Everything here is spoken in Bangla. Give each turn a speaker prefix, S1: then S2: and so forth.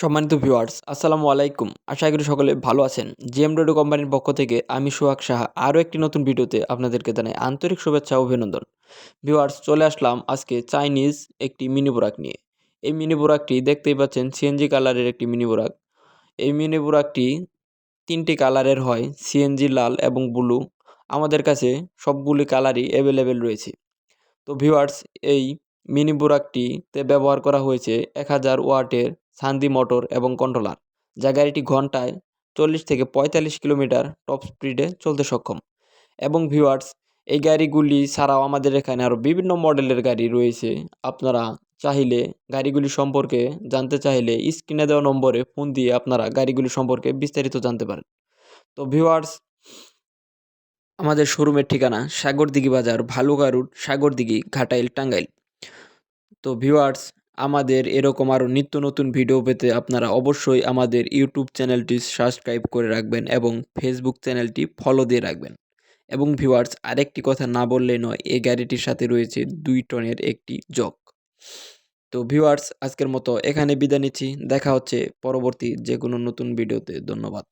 S1: সম্মানিত ভিউয়ার্স আসসালামু আলাইকুম। আশা করি সকলে ভালো আছেন। জিএম রেডিও কোম্পানির পক্ষ থেকে আমি সোহাগ সাহা, আরও একটি নতুন ভিডিওতে আপনাদেরকে জানাই আন্তরিক শুভেচ্ছা, অভিনন্দন। ভিউয়ার্স চলে আসলাম আজকে চাইনিজ একটি মিনি বোরাক নিয়ে। এই মিনি বোরাকটি দেখতেই পাচ্ছেন সিএনজি কালারের একটি মিনি বোরাক এই মিনি বোরাকটি তিনটি কালারের হয় সিএনজি লাল এবং ব্লু আমাদের কাছে সবগুলি কালারই অ্যাভেলেবেল রয়েছে। তো ভিউয়ার্স এই মিনি বোরাকটিতে ব্যবহার করা হয়েছে এক হাজার ওয়াটের সান্দি মোটর এবং কন্ট্রোলার। যা গাড়িটি ঘন্টায় চল্লিশ থেকে পঁয়তাল্লিশ কিলোমিটার টপ স্পিডে চলতে সক্ষম। এবং ভিউয়ার্স, এই গাড়িগুলি ছাড়াও আমাদের এখানে আরও বিভিন্ন মডেলের গাড়ি রয়েছে। আপনারা চাইলে গাড়িগুলি সম্পর্কে জানতে চাইলে স্ক্রিনে দেওয়া নম্বরে ফোন দিয়ে আপনারা গাড়িগুলি সম্পর্কে বিস্তারিত জানতে পারেন। তো ভিউয়ার্স, আমাদের শোরুমের ঠিকানা সাগরদিঘি বাজার, ভালুকা রুট, সাগরদিঘি, ঘাটাইল, টাঙ্গাইল। তো ভিউয়ার্স আমাদের এরকম আরও নিত্য নতুন ভিডিও পেতে আপনারা অবশ্যই আমাদের ইউটিউব চ্যানেলটি সাবস্ক্রাইব করে রাখবেন এবং ফেসবুক চ্যানেলটি ফলো দিয়ে রাখবেন। এবং ভিউয়ার্স আরেকটি কথা না বললেই নয়, এই গাড়িটির সাথে রয়েছে দুই টনের একটি জগ। তো ভিউয়ার্স আজকের মতো এখানে বিদায় নিচ্ছি। দেখা হচ্ছে পরবর্তী যে কোনো নতুন ভিডিওতে ধন্যবাদ।